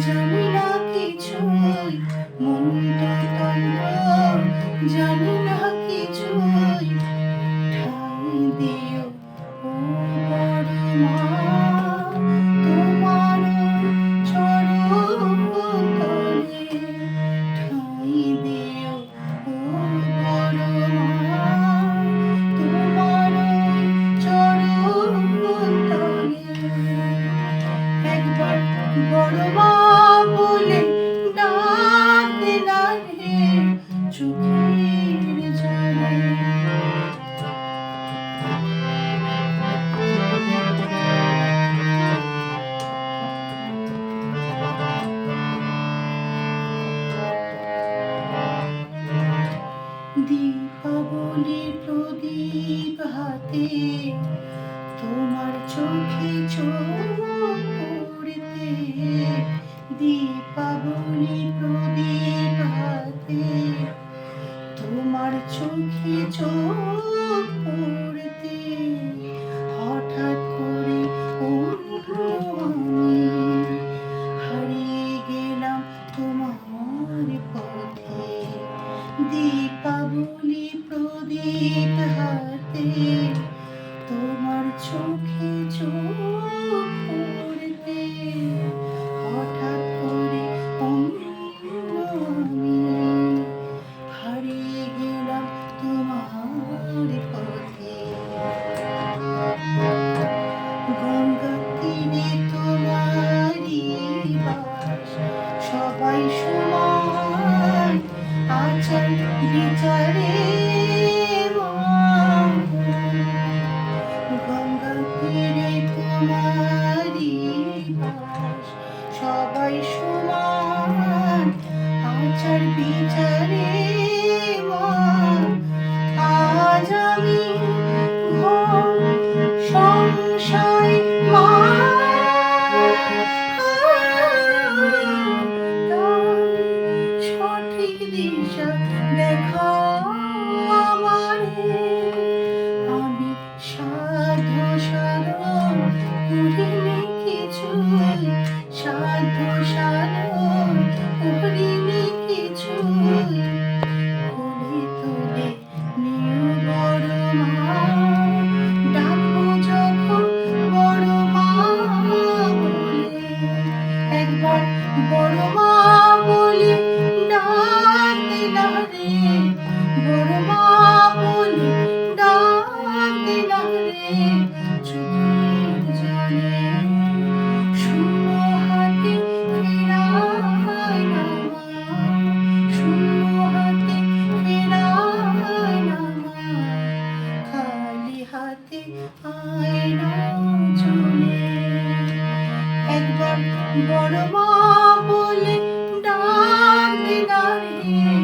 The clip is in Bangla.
着你 সুখের জগৎ দীপাবলি হাতে তোমার চোখে চোখে দীপাবলি প্রদীপ হাতে চোখে চোখ পড়তে হঠাৎ করে হারিয়ে গেলাম তোমার পথে। দীপাবলি প্রদীপ হাতে তোমার চোখে চোখ একবার বড় মা বলি ডাকি না রে। বড় মা বলি ডাকি না রে। বড় মা বলে ডাক দিদারে